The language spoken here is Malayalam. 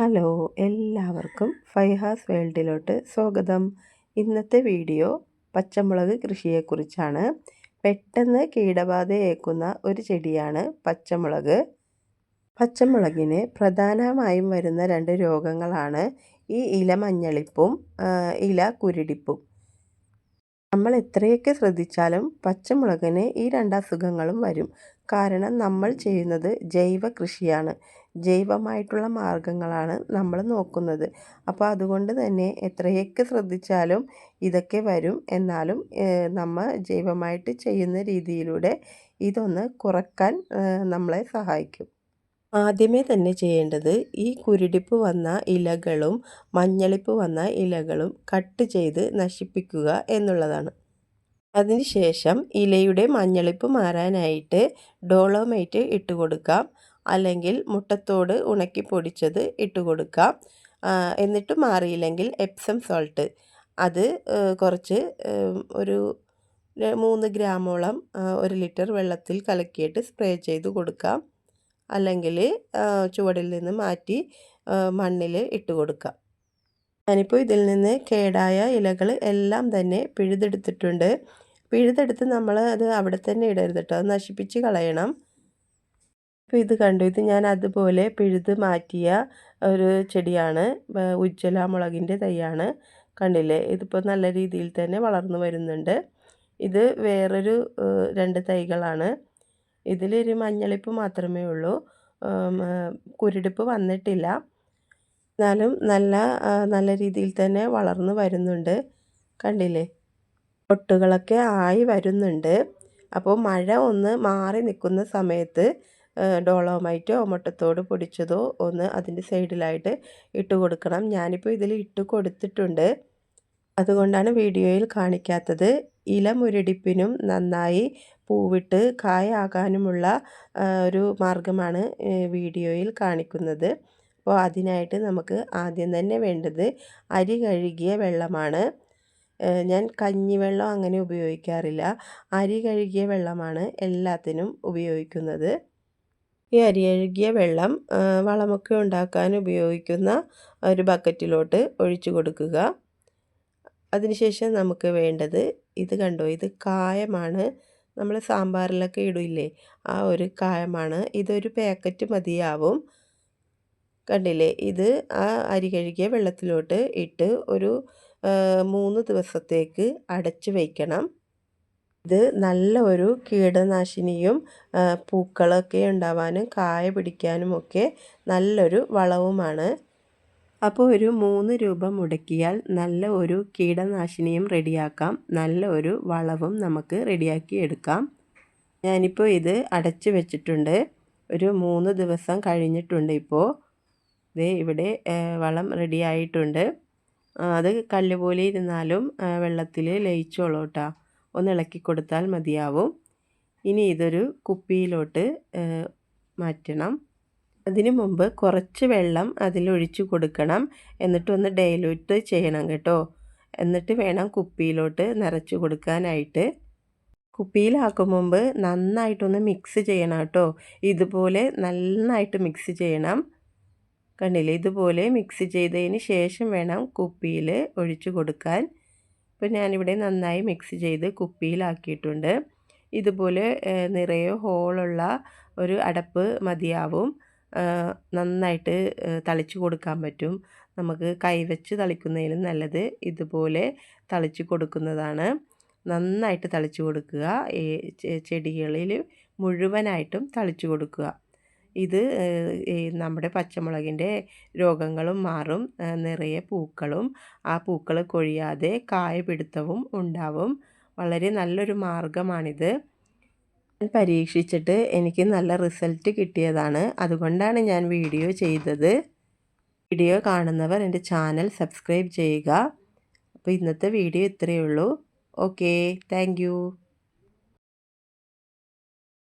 ഹലോ എല്ലാവർക്കും ഫൈഹാസ് വേൾഡിലോട്ട് സ്വാഗതം. ഇന്നത്തെ വീഡിയോ പച്ചമുളക് കൃഷിയെക്കുറിച്ചാണ്. പെട്ടെന്ന് കീടബാധയേക്കുന്ന ഒരു ചെടിയാണ് പച്ചമുളക്. പച്ചമുളകിന് പ്രധാനമായും വരുന്ന രണ്ട് രോഗങ്ങളാണ് ഈ ഇല മഞ്ഞളിപ്പും ഇല കുരുടിപ്പും. നമ്മൾ എത്രയൊക്കെ ശ്രദ്ധിച്ചാലും പച്ചമുളകിന് ഈ രണ്ട് അസുഖങ്ങളും വരും. കാരണം നമ്മൾ ചെയ്യുന്നത് ജൈവ കൃഷിയാണ്. ജൈവമായിട്ടുള്ള മാർഗങ്ങളാണ് നമ്മൾ നോക്കുന്നത്. അപ്പോൾ അതുകൊണ്ട് തന്നെ എത്രയൊക്കെ ശ്രദ്ധിച്ചാലും ഇതൊക്കെ വരും. എന്നാലും നമ്മൾ ജൈവമായിട്ട് ചെയ്യുന്ന രീതിയിലൂടെ ഇതൊന്ന് കുറയ്ക്കാൻ നമ്മളെ സഹായിക്കും. ആദ്യമേ തന്നെ ചെയ്യേണ്ടത് ഈ കുരുടിപ്പ് വന്ന ഇലകളും മഞ്ഞളിപ്പ് വന്ന ഇലകളും കട്ട് ചെയ്ത് നശിപ്പിക്കുക എന്നുള്ളതാണ്. അതിനുശേഷം ഇലയുടെ മഞ്ഞളിപ്പ് മാറാനായിട്ട് ഡോളോമൈറ്റ് ഇട്ട് കൊടുക്കാം. അല്ലെങ്കിൽ മുട്ടത്തോട് ഉണക്കി പൊടിച്ചത് ഇട്ട് കൊടുക്കാം. എന്നിട്ട് മാറിയില്ലെങ്കിൽ എപ്സം സോൾട്ട് അത് കുറച്ച് ഒരു മൂന്ന് ഗ്രാമോളം ഒരു ലിറ്റർ വെള്ളത്തിൽ കലക്കിയിട്ട് സ്പ്രേ ചെയ്ത് കൊടുക്കാം. അല്ലെങ്കിൽ ചുവടിൽ നിന്ന് മാറ്റി മണ്ണിൽ ഇട്ട് കൊടുക്കാം. ഞാനിപ്പോൾ ഇതിൽ നിന്ന് കേടായ ഇലകൾ എല്ലാം തന്നെ പിഴുതെടുത്തിട്ടുണ്ട്. പിഴുതെടുത്ത് നമ്മൾ അത് അവിടെ തന്നെ ഇടരുത് കേട്ടോ അത് നശിപ്പിച്ച് കളയണം. ഇപ്പോൾ ഇത് കണ്ടു. ഇത് ഞാൻ അതുപോലെ പിഴുത് മാറ്റിയ ഒരു ചെടിയാണ്. ഉജ്ജ്വല മുളകിന്റെ തൈയാണ്. കണ്ടില്ലേ? ഇതിപ്പോൾ നല്ല രീതിയിൽ തന്നെ വളർന്നു വരുന്നുണ്ട്. ഇത് വേറൊരു രണ്ട് തൈകളാണ്. ഇതിലൊരു മഞ്ഞളിപ്പ് മാത്രമേ ഉള്ളൂ. കുരുടിപ്പ് വന്നിട്ടില്ല. എന്നാലും നല്ല നല്ല രീതിയിൽ തന്നെ വളർന്നു വരുന്നുണ്ട്. കണ്ടില്ലേ? പൊട്ടുകളൊക്കെ ആയി വരുന്നുണ്ട്. അപ്പോൾ മഴ ഒന്ന് മാറി നിൽക്കുന്ന സമയത്ത് ഡോളോമൈറ്റോ മുട്ടത്തോട് പൊടിച്ചതോ ഒന്ന് അതിന്റെ സൈഡിലായിട്ട് ഇട്ട് കൊടുക്കണം. ഞാനിപ്പോൾ ഇതിൽ ഇട്ട് കൊടുത്തിട്ടുണ്ട്. അതുകൊണ്ടാണ് വീഡിയോയിൽ കാണിക്കാത്തത്. ഇല മുരടിപ്പിനും നന്നായി പൂവിട്ട് കായാകാനുമുള്ള ഒരു മാർഗമാണ് വീഡിയോയിൽ കാണിക്കുന്നത്. അപ്പോൾ അതിനായിട്ട് നമുക്ക് ആദ്യം തന്നെ വേണ്ടത് അരി കഴുകിയ വെള്ളമാണ്. ഞാൻ കഞ്ഞിവെള്ളം അങ്ങനെ ഉപയോഗിക്കാറില്ല. അരി കഴുകിയ വെള്ളമാണ് എല്ലാത്തിനും ഉപയോഗിക്കുന്നത്. ഈ അരി അഴുകിയ വെള്ളം വളമൊക്കെ ഉണ്ടാക്കാൻ ഉപയോഗിക്കുന്ന ഒരു ബക്കറ്റിലോട്ട് ഒഴിച്ചു കൊടുക്കുക. അതിനുശേഷം നമുക്ക് വേണ്ടത് ഇത് കണ്ടോ ഇത് കായമാണ്. നമ്മൾ സാമ്പാറിലൊക്കെ ഇടില്ലേ ആ ഒരു കായമാണ്. ഇതൊരു പാക്കറ്റ് മതിയാവും. കണ്ടില്ലേ ഇത് ആ അരി കഴുകിയ വെള്ളത്തിലോട്ട് ഇട്ട് ഒരു മൂന്ന് ദിവസത്തേക്ക് അടച്ച് വയ്ക്കണം. ഇത് നല്ല ഒരു കീടനാശിനിയും പൂക്കളൊക്കെ ഉണ്ടാവാനും കായ പിടിക്കാനും ഒക്കെ നല്ലൊരു വളവുമാണ്. അപ്പോൾ ഒരു മൂന്ന് രൂപ മുടക്കിയാൽ നല്ല ഒരു കീടനാശിനിയും റെഡിയാക്കാം. നല്ല ഒരു വളവും നമുക്ക് റെഡിയാക്കി എടുക്കാം. ഞാനിപ്പോൾ ഇത് അടച്ച് വെച്ചിട്ടുണ്ട്. ഒരു മൂന്ന് ദിവസം കഴിഞ്ഞിട്ടുണ്ട് ഇപ്പോൾ ഇത് ഇവിടെ വളം റെഡിയായിട്ടുണ്ട്. അത് കല്ലുപോലെ ഇരുന്നാലും വെള്ളത്തിൽ ലയിച്ചോളൂ കേട്ടോ. ഒന്ന് ഇളക്കി കൊടുത്താൽ മതിയാവും. ഇനി ഇതൊരു കുപ്പിയിലോട്ട് മാറ്റണം. അതിനു മുമ്പ് കുറച്ച് വെള്ളം അതിലൊഴിച്ച് കൊടുക്കണം. എന്നിട്ട് ഒന്ന് ഡൈലൂട്ട് ചെയ്യണം കേട്ടോ. എന്നിട്ട് വേണം കുപ്പിയിലോട്ട് നിറച്ചു കൊടുക്കാനായിട്ട്. കുപ്പിയിലാക്കും മുമ്പ് നന്നായിട്ടൊന്ന് മിക്സ് ചെയ്യണം കേട്ടോ. ഇതുപോലെ നന്നായിട്ട് മിക്സ് ചെയ്യണം. കണ്ടില്ലേ? ഇതുപോലെ മിക്സ് ചെയ്തതിന് ശേഷം വേണം കുപ്പിയിൽ ഒഴിച്ചു കൊടുക്കാൻ. ഇപ്പോൾ ഞാനിവിടെ നന്നായി മിക്സ് ചെയ്ത് കുപ്പിയിലാക്കിയിട്ടുണ്ട്. ഇതുപോലെ നിറയെ ഹോളുള്ള ഒരു അടപ്പ് മതിയാവും. നന്നായിട്ട് തളിച്ചു കൊടുക്കാൻ പറ്റും. നമുക്ക് കൈവച്ച് തളിക്കുന്നതിലും നല്ലത് ഇതുപോലെ തളിച്ചു കൊടുക്കുന്നതാണ്. നന്നായിട്ട് തളിച്ചു കൊടുക്കുക. ചെടികളിൽ മുഴുവനായിട്ടും തളിച്ചു കൊടുക്കുക. ഇത് നമ്മുടെ പച്ചമുളകിന്റെ രോഗങ്ങളും മാറും. നിറയെ പൂക്കളും ആ പൂക്കൾ കൊഴിയാതെ കായപിടുത്തവും ഉണ്ടാവും. വളരെ നല്ലൊരു മാർഗമാണിത് പരീക്ഷിച്ചിട്ട് എനിക്ക് നല്ല റിസൾട്ട് കിട്ടിയതാണ്. അതുകൊണ്ടാണ് ഞാൻ വീഡിയോ ചെയ്തത്. വീഡിയോ കാണുന്നവർ എന്റെ ചാനൽ സബ്സ്ക്രൈബ് ചെയ്യുക. അപ്പോൾ ഇന്നത്തെ വീഡിയോ ഇത്രയേ ഉള്ളൂ. Okay thank